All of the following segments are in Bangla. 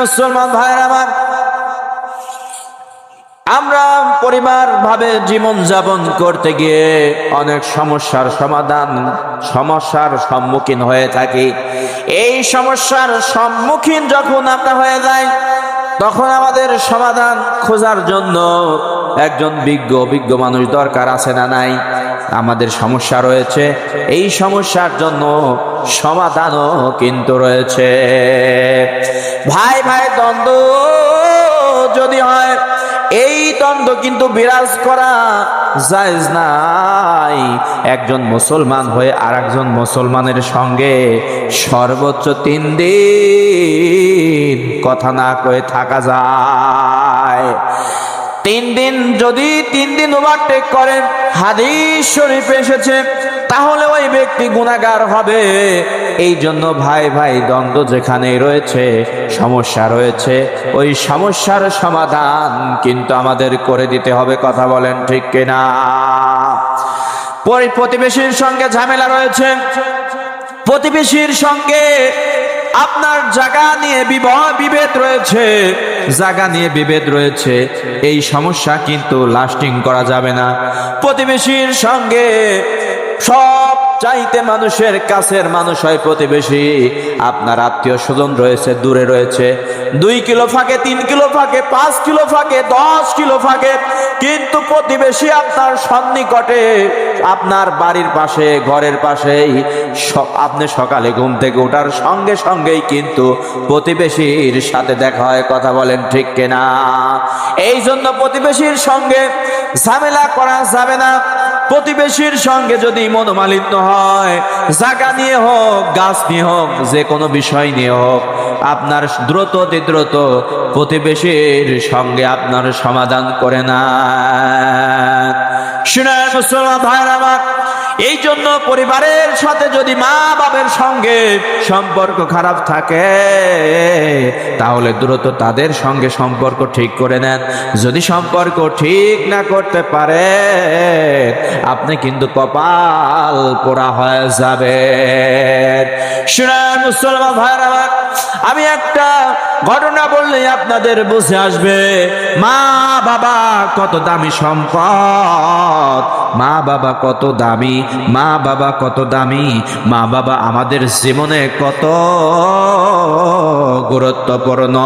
মুসলমান ভাইয়ের আমার, আমরা পরিবার ভাবে জীবন যাপন করতে গিয়ে অনেক সমস্যার সমাধান, সমস্যার সম্মুখীন হয়ে থাকি। এই সমস্যার সম্মুখীন যখন আমরা হয়ে যাই, তখন আমাদের সমাধান খোঁজার জন্য একজন বিজ্ঞ অভিজ্ঞ মানুষ দরকার আছে না নাই? আমাদের সমস্যা রয়েছে। এই সমস্যার জন্য সমাধানও কিন্তু রয়েছে। ভাই ভাই, দ্বন্দ্ব যদি হয়, এই দ্বন্দ্ব কিন্তু বিরাজ করা জায়েজ নাই। একজন মুসলমান হয়ে আর একজন মুসলমানের সঙ্গে সর্বোচ্চ তিন দিন কথা না কয়ে থাকা যায়। তিন দিন যদি তিন দিন ওভারটেক করেন, হাদিস শরীফ এসেছে তাহলে ওই ব্যক্তি গুণাগার হবে। এই জন্য ভাই ভাই, দ্বন্দ্ব যেখানে রয়েছে, সমস্যা রয়েছে, ওই সমস্যার সমাধান কিন্তু আমাদের করে দিতে হবে, কথা বলেন ঠিক কিনা? পরি- প্রতিবেশীর সঙ্গে ঝামেলা রয়েছে। প্রতিবেশীর সঙ্গে আপনার জায়গা নিয়ে বিভেদ রয়েছে, জায়গা নিয়ে বিভেদ রয়েছে। এই সমস্যা কিন্তু লাস্টিং করা যাবে না। প্রতিবেশীর সঙ্গে সব চাইতে মানুষের কাছের মানুষ হয় প্রতিবেশী। আপনার আত্মীয় স্বজন রয়েছে, দূরে রয়েছে। দুই কিলো ফাঁকে, তিন কিলো ফাঁকে, পাঁচ কিলো ফাঁকে, দশ কিলো ফাঁকে। কিন্তু প্রতিবেশী আপনার সন্নিকটে, আপনার বাড়ির পাশে, ঘরের পাশেই আপনি সকালে ঘুম থেকে ওঠার সঙ্গে সঙ্গেই কিন্তু প্রতিবেশীর সাথে দেখা হয়, কথা বলেন ঠিক কিনা। এই জন্য প্রতিবেশীর সঙ্গে ঝামেলা করা যাবে না। প্রতিবেশীর সঙ্গে যদি মনোমালিন্য হয়, জাগা নিয়ে হোক, গাছ নিয়ে হোক, যে কোনো বিষয় নিয়ে হোক, আপনার দ্রুত দ্রুত প্রতিবেশীর সঙ্গে আপনার সমাধান করে না সিনায় মুসলমান ভাইয়ের আমার এই জন্য পরিবারের সাথে যদি মা বাবার সঙ্গে সম্পর্ক খারাপ থাকে, তাহলে দ্রুত তাদের সঙ্গে সম্পর্ক ঠিক করে নেন। যদি সম্পর্ক ঠিক না করতে পারে, আপনি কিন্তু কপাল পোড়া হয়ে যাবে। শুনেন মুসলমান আমার, আমি একটা ঘটনা বললেই আপনাদের বুঝে আসবে মা বাবা কত দামি সম্পদ মা বাবা কত দামি মা বাবা কত দামি, মা বাবা আমাদের জীবনে কত গুরুত্বপূর্ণ।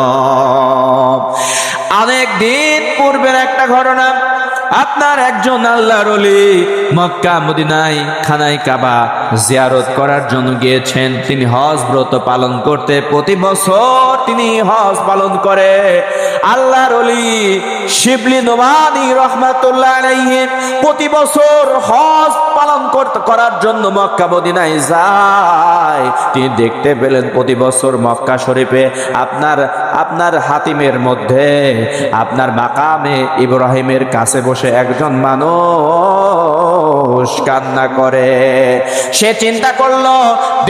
অনেক দিন পূর্বের একটা ঘটনা, আপনার একজন আল্লাহর মক্কা, মদিনায়, খানায় কাবা জিয়ারত করার জন্য গিয়েছেন। তিনি হজ ব্রত পালন করতে প্রতি বছর তিনি হজ পালন করে। আল্লাহর অলি শিবলি নোমানি রহমাতুল্লাহ প্রতি বছর হজ পালন করার জন্য মক্কা মদিনায় যায়। তিনি দেখতে পেলেন প্রতি বছর মক্কা শরীফে আপনার আপনার হাতিমের মধ্যে, আপনার মাকামে ইব্রাহিমের কাছে বসে একজন মানুষ কান্না করে। সে চিন্তা করল,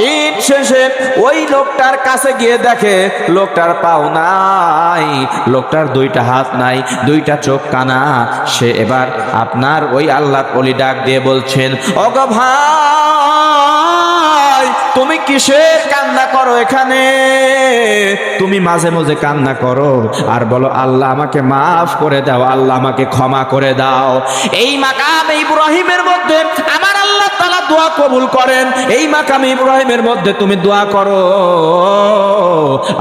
দিন শেষে ওই লোকটার কাছে গিয়ে দেখে লোকটার পাও নাই, লোকটার দুইটা হাত নাই, দুইটা চোখ কানা। সে এবার আপনার ওই আল্লাহ অলি ডাক দিয়ে বলছেন অগ ভাই, তুমি কিসের কান্না করো এখানে? তুমি মাঝে মাঝে কান্না করো আর বলো, আল্লাহ আমাকে মাফ করে দাও, আল্লাহ আমাকে ক্ষমা করে দাও। এই মাকাম ইব্রাহিমের মধ্যে আমার আল্লাহ তালা দোয়া কবুল করেন। এই মাকাম ইব্রাহিমের মধ্যে তুমি দোয়া করো,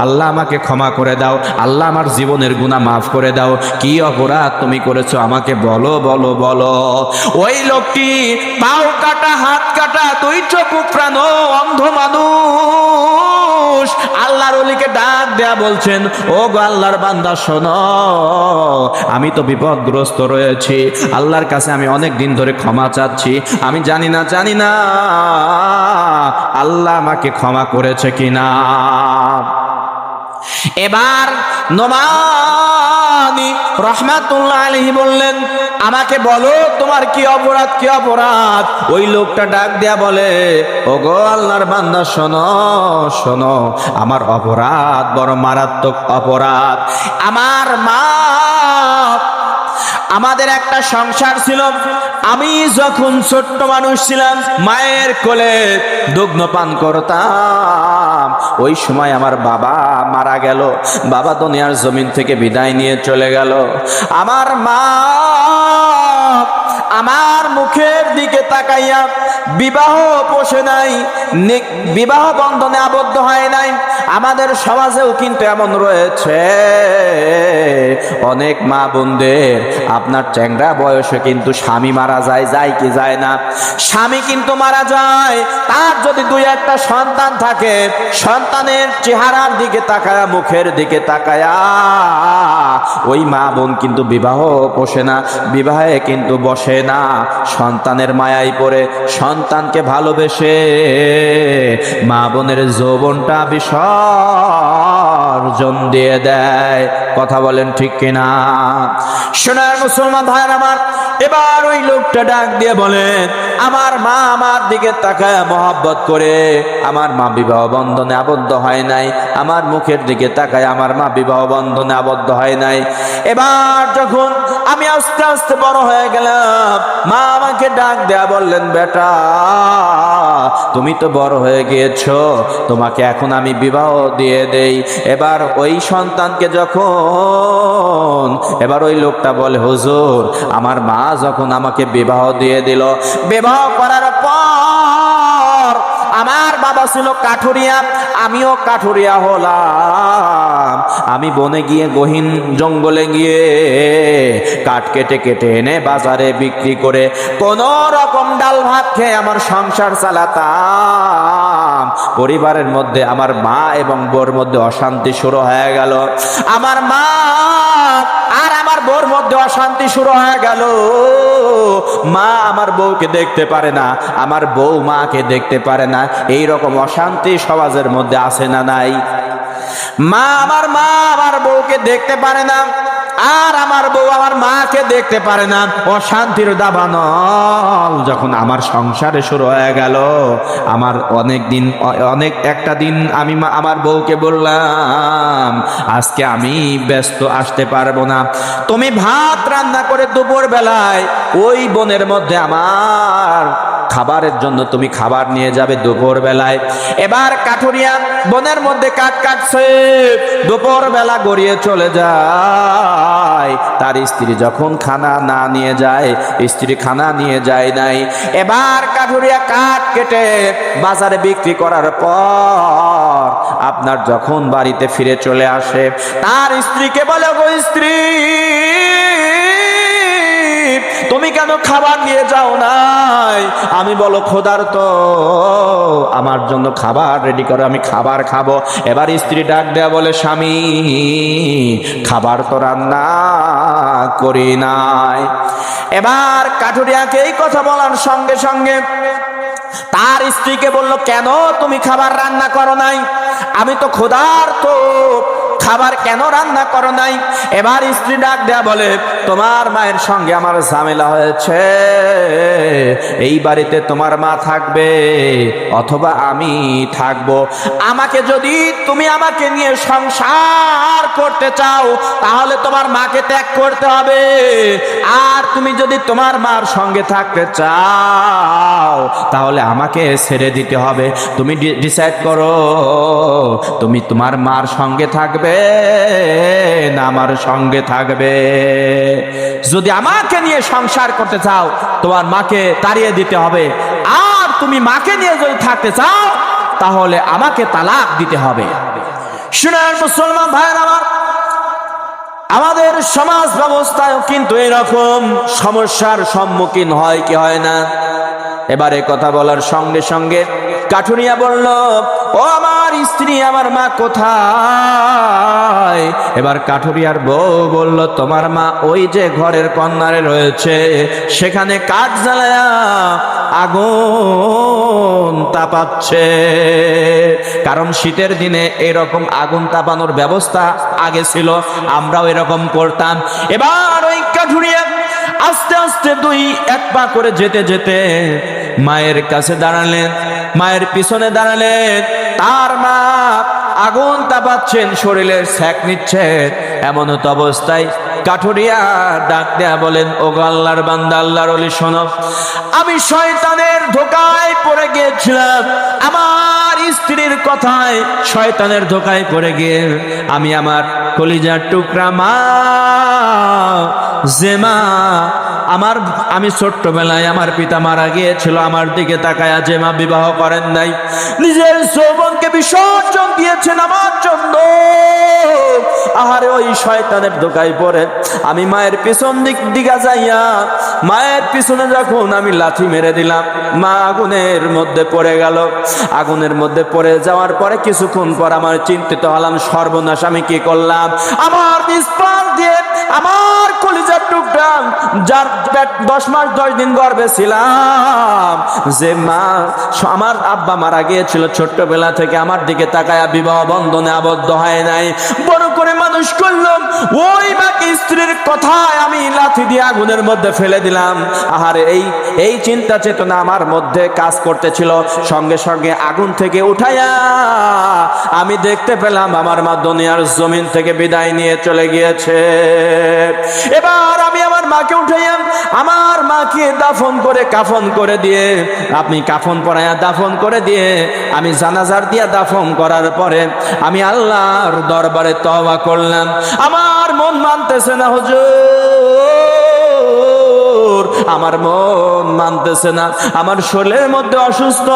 আল্লাহ আমাকে ক্ষমা করে দাও, আল্লাহ আমার জীবনের গুনাহ মাফ করে দাও। কি অপরাধ তুমি করেছ আমাকে বলো বলো বলো। ওই লোকটি পাও কাটা, হাত কাটা, দুই চোখ প্রাণ অন্ধ মানুষ। ডাক দেয়া বলছেন ও গো আল্লাহর বান্দা, শোনো, আমি তো বিপদগ্রস্ত রয়েছি। আল্লাহর কাছে আমি অনেক দিন ধরে ক্ষমা চাচ্ছি। আমি জানি না জানি না, আল্লাহ আমাকে ক্ষমা করেছে কিনা। এবার আমাকে বলো, তোমার কি অপরাধ কি অপরাধ? ওই লোকটা ডাক দেয়া বলে শোনো শোনো, আমার অপরাধ বড় মারাত্মক অপরাধ। আমার মা, আমাদের একটা সংসার ছিল। আমি যখন ছোট্ট মানুষ ছিলাম, মায়ের কোলে দুগ্ন পান করতাম। ওই সময় আমার বাবা মারা গেল। বাবা দুনিয়ার জমিন থেকে বিদায় নিয়ে চলে গেল। আমার মা আমার মুখের দিকে তাকাইয়া বিবাহ পোষে নাই বিবাহ বন্ধনে আবদ্ধ হয় নাই। আমাদের সমাজেও কিন্তু এমন রয়েছে। অনেক মা বোনদের, আপনার চ্যাংরা বয়সে কিন্তু স্বামী মারা যায় যায় কি যায় না। স্বামী কিন্তু মারা যায়, তার যদি দুই একটা সন্তান থাকে, সন্তানের চেহারার দিকে তাকায়া, মুখের দিকে তাকায়া, ওই মা বোন কিন্তু বিবাহ পোষে না, বিবাহে কিন্তু বসে না। সন্তানের মায়াই পড়ে সন্তানকে ভালোবেসে মা বোনের যৌবনটা বিসর্জন দিয়ে দেয়। কথা বলেন ঠিক কিনা? সোনার মুসলমান ভাইয়ের আমার, এবার ওই লোকটা ডাক দিয়ে বলেন আমার মা আমার দিকে তাকায় মহব্বত করে। আমার মা বিবাহ বন্ধনে আবদ্ধ হয় নাই। আমার মুখের দিকে তাকায় আমার মা বিবাহ বন্ধনে আবদ্ধ হয় নাই। এবার যখন আমি আস্তে আস্তে বড় হয়ে গেলাম, মা আমাকে ডাক দেয়া বললেন, বেটা, তুমি তো বড় হয়ে গিয়েছো। তোমাকে এখন আমি বিবাহ দিয়ে দেই। এবার ওই সন্তানকে যখন, এবার ওই লোকটা বলে, হুজুর, আমার মা যখন আমাকে বিবাহ দিয়ে দিল, বিবাহ করার পর আমার বাবা ছিল কাঠুরিয়া, আমিও কাঠুরিয়া হলাম। আমি বনে গিয়ে গহীন জঙ্গলে গিয়ে কাঠ কেটে কেটে এনে বাজারে বিক্রি করে কোন রকম ডাল ভাত খেয়ে আমার সংসার চালাতাম। পরিবারের মধ্যে আমার মা এবং বোর মধ্যে অশান্তি শুরু হয়ে গেল। আমার মা আর আমার বোর মধ্যে অশান্তি শুরু হয়ে গেল। মা আমার বউকে দেখতে পারে না, আমার বউ মাকে দেখতে পারে না এই রকম অশান্তি সমাজের মধ্যে আছে না নাই? মা আমার মা আমার বউকে দেখতে পারে না। আর আমার বউ আমার মাকে দেখতে পারে না। অশান্তির দাবানল। যখন আমার সংসারে শুরু হয়ে গেল, আমার অনেক দিন, অনেক একটা দিন আমি আমার বউকে বললাম, আজকে আমি ব্যস্ত আসতে পারব না। তুমি ভাত রান্না করে দুপুর বেলায় ওই বনের মধ্যে আমার খাবারের জন্য তুমি খাবার নিয়ে যাবে দুপুর বেলায় এবার কাঠুরিয়া বনের মধ্যে কাঠ কাটছে দুপুর বেলা গড়িয়ে চলে যায়। তার স্ত্রী যখন খানা না নিয়ে যায়, স্ত্রী খানা নিয়ে যায় নাই। এবার কাঠুরিয়া কাঠ কেটে বাজারে বিক্রি করার পর আপনার যখন বাড়িতে ফিরে চলে আসে, তার স্ত্রীকে বলে গো স্ত্রী তুমি কেন খাবার নিয়ে যাও নাই? আমি বলো খোদার তো আমার জন্য খাবার রেডি করো, আমি খাবার খাব। এবার স্ত্রী ডাক দেয়া বলে, স্বামী, খাবার তো রান্না করি নাই। এবার কাঠুরিয়াকে এই কথা বলার সঙ্গে সঙ্গে তার স্ত্রীকে বলল, কেন তুমি খাবার রান্না করো নাই? আমি তো খোদার তো খাবার কেন রান্না করো নাই? এবার স্ত্রী ডাক দেয়া বলে, তোমার মায়ের সঙ্গে আমার ঝামেলা হয়েছে। এই বাড়িতে তোমার মা থাকবে অথবা আমি থাকব। আমাকে যদি তুমি আমাকে নিয়ে সংসার করতে চাও, তাহলে তোমার মাকে ত্যাগ করতে হবে। আর তুমি যদি তোমার মার সঙ্গে থাকতে চাও, তাহলে আমাকে ছেড়ে দিতে হবে। তুমি ডিসাইড করো। তুমি তোমার মার সঙ্গে থাকবে না আমার সঙ্গে থাকবে। যদি আমাকে নিয়ে সংসার করতে চাও, তোমার মাকে তাড়িয়ে দিতে হবে। আর তুমি মাকে নিয়ে যদি থাকতে চাও, তাহলে আমাকে তালাক দিতে হবে। শুনেন মুসলমান ভাইয়ের আমার, আমাদের সমাজ ব্যবস্থায় কিন্তু এরকম সমস্যার সম্মুখীন হয় কি হয় না? এবারে কথা বলার সঙ্গে সঙ্গে কাঠুরিয়া বলল, ও আমার স্ত্রী, আমার মা কোথায়? এবার কাঠুরিয়ার বউ বলল, তোমার মা ওই যে ঘরের কন্যারে রয়েছে, সেখানে কাঠ জ্বালায়া আগুন তাপাচ্ছে। কারণ শীতের দিনে এরকম আগুন তাপানোর ব্যবস্থা আগে ছিল, আমরাও এরকম করতাম। এবার ওই কাঠুরিয়া আস্তে আস্তে দুই এক পা করে যেতে যেতে মায়ের কাছে দাঁড়ালেন, মায়ের পিছনে দাঁড়ালেন। তার মা আগুন তাপাচ্ছেন, শরীরের স্যাক এমন তো অবস্থায় কাঠুরিয়া ডাক দেয়া বলেন ও গো আল্লাহর বান্দা, আল্লাহর অলি শোনো, আমি শয়তানের ধোকায় পড়ে গিয়েছিলাম। আমার স্ত্রীর কথায় শয়তানের ধোকায় পড়ে গিয়ে আমি আমার কলিজার টুকরা মা, যে মা, আমার, আমি ছোট্টবেলায় আমার পিতা মারা গিয়েছিল, আমার দিকে তাকায়া জেমা বিবাহ করেন নাই। নিজের যৌবনকে বিসর্জন দিয়েছেন আমার জন্য। আহারে ওই শয়তানের দোকায় পড়ে আমি মায়ের পিছন দিক দিকে যাইয়া, মায়ের পিছনে যখন আমি লাথি মেরে দিলাম, মা আগুনের মধ্যে পড়ে গেল। আগুনের মধ্যে পড়ে যাওয়ার পরে কিছুক্ষণ পর আমার চিন্তিত হলাম, সর্বনাশ আমি কি করলাম? আমার নিষ্পাল দিয়ে, আমার কলিজার টুকরা যার পেট দশ মাস দশ দিন গর্ভে ছিলাম, যে মা আমার আব্বা মারা গিয়েছিল ছোট্টবেলা থেকে, আমার দিকে তাকায়া বিবাহ বন্ধনে আবদ্ধ হয় নাই। বড় করে মানুষ করলাম, ওই মাকে স্ত্রীর কথায় আমি লাথি দিয়ে আগুনের মধ্যে ফেলে দিলাম। আহারে, এই এই চিন্তা চেতনা আমার মধ্যে কাজ করতেছিল। সঙ্গে সঙ্গে আগুন থেকে উঠাইয়া আমি দেখতে পেলাম আমার মা দুনিয়ার জমিন থেকে বিদায় নিয়ে চলে গিয়েছে। এবার আমি আমার মাকে উঠাইয়া, আমার মাকে দাফন করে কাফন করে দিয়ে, আপনি কাফন পরাইয়া দাফন করে দিয়ে, আমি জানাজার দিয়া দাফন করার পরে আমি আল্লাহর দরবারে তওবা করলাম। আমার মন মানতেছে না হুজুর। আমার মন মানতেছে না, আমার শরীরের মধ্যে অসুস্থ,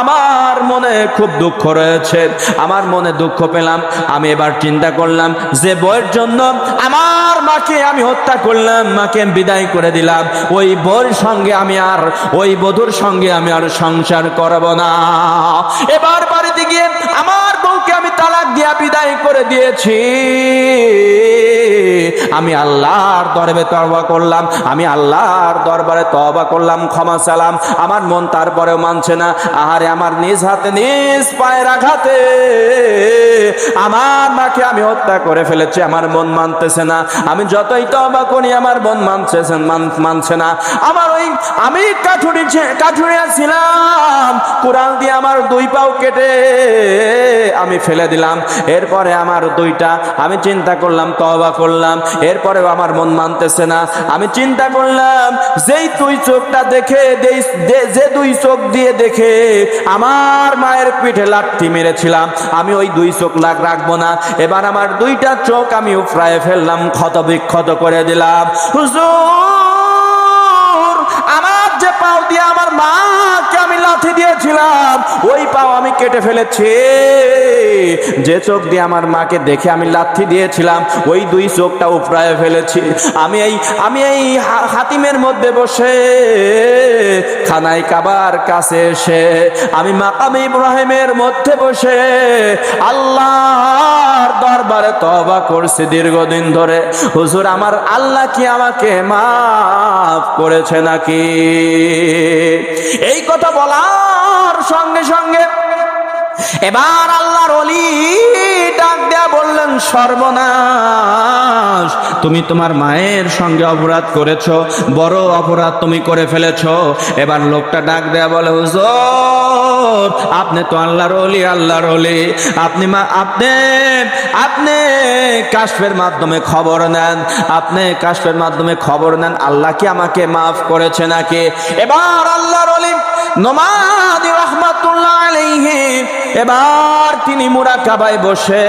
আমার মনে খুব দুঃখ রয়েছে, আমার মনে দুঃখ পেলাম, আমি এবার চিন্তা করলাম যে বইয়ের জন্য আমার মাকে আমি হত্যা করলাম, মাকে বিদায় করে দিলাম, ওই বউর সঙ্গে আমি আর, ওই বধুর সঙ্গে আমি আর সংসার করব না। এবার বাড়িতে গিয়ে আমার বউকে আমি তালাক দিয়া বিদায় করে দিয়েছি। আমি আল্লাহর দরবারে তওবা করলাম, আমি আল্লাহর দরবারে তওবা করলাম, ক্ষমা চালাম আমার মন তারপরেও মানছে না। আহারে, আমার নিজ হাতে, নিজ পায়ের আঘাতে আমার মাকে আমি হত্যা করে ফেলেছি, আমার মন মানতেছে না। আমি যতই তওবা করি, আমার মন মানছে, মান- মানছে না। আমার ওই, আমি কাঠুরি কাঠুরিয়া ছিলাম কোরআন দিয়ে আমার দুই পাও কেটে আমি ফেলে দিলাম। এরপরে আমার দুইটা, আমি চিন্তা করলাম, তওবা করলাম। এরপরেও আমার মন মানতেছে না। আমি চিন্তা করলাম, যেই তুই চোখটা দেখে যে দুই চোখ দিয়ে দেখে আমার মায়ের পিঠে লাঠি মেরেছিলাম। আমি ওই দুই চোখ লাগ রাখব না। এবার আমার দুইটা চোখ আমি উফরায় ফেললাম ক্ষত বিক্ষত করে দিলাম। হুজুর! পাও দিয়ে আমার মাকে আমি লাথি দিয়েছিলাম, ওই পাও আমি কেটে ফেলেছি। যে চোখ দিয়ে আমার মাকে দেখে আমি লাথি দিয়েছিলাম, ওই দুই চোখটা উপরায় ফেলেছি। আমি এই আমি এই হাতিমের মধ্যে বসে খানাই কাবার কাছে এসে আমি মাকাম ইব্রাহিমের মধ্যে বসে আল্লাহর দরবারে তবা করছি দীর্ঘদিন ধরে। হুজুর, আমার আল্লাহ কি আমাকে মাফ করেছে নাকি? এই কথা বলার সঙ্গে সঙ্গে এবার আল্লাহর অলি ডাক দেয়া বললেন, সর্বনাশ, তুমি তোমার মায়ের সঙ্গে অপরাধ করেছ, বড় অপরাধ তুমি করে ফেলেছো। এবার লোকটা ডাক দেয়া বলে, হুজুর, আপনি তো আল্লাহর অলি আল্লাহর অলি আপনি মা, আপনি আপনি কাশফের মাধ্যমে খবর নেন। আপনি কাশফের মাধ্যমে খবর নেন, আল্লাহ কি আমাকে মাফ করেছে নাকি? এবার আল্লাহর অলি নমাদি রহমাতুল্লাহ আলাইহি এবার তিনি মুরাকাবায় বসে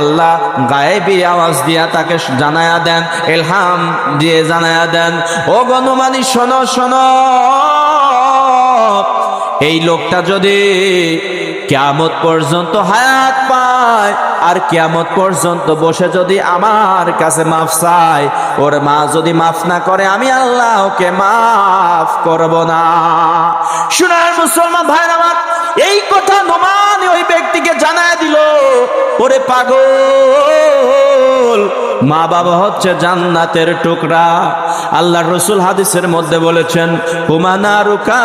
আল্লাহ গায়েবী আওয়াজ দিয়া তাকে জানায়া দেন, এলহাম দিয়ে জানায়া দেন, ও গণমানি, শোনো শোনো, এই লোকটা যদি কিয়ামত পর্যন্ত হায়াত পায় আর কিয়ামত পর্যন্ত বসে যদি আমার কাছে মাফ চায়, ওর মা যদি মাফ না করে, আমি আল্লাহ ওকে মাফ করব না। শুনার মুসলমান ভাইর আমার এই কথা নোমানি ওই ব্যক্তিকে জানায় দিল। ওরে পাগল। মা বাবা হচ্ছে জান্নাতের টুকরা। আল্লাহ রসুল হাদিসের মধ্যে বলেছেন, হুমা নারুকা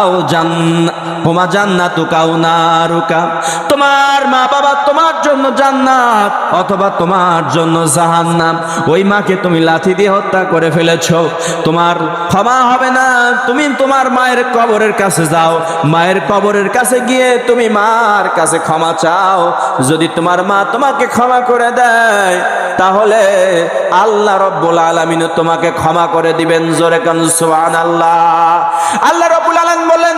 আও জান হুমা জান্নাতু কাউ নারুকা। তোমার মা বাবা তোমার জন্য জান্নাত অথবা তোমার জন্য জাহান্নাম। ওই মাকে তুমি লাথি দিয়ে হত্যা করে ফেলেছো। তোমার ক্ষমা হবে না। তুমি তোমার মায়ের কবরের কাছে যাও। মায়ের কবরের কাছে গিয়ে তুমি মার কাছে ক্ষমা চাও। যদি তোমার মা তোমাকে ক্ষমা করে দেয়, তাহলে আল্লাহ রব্বুল আলমিন তোমাকে ক্ষমা করে দিবেন। জোরে কান সুবহানাল্লাহ। আল্লাহ রব্বুল আলম বলেন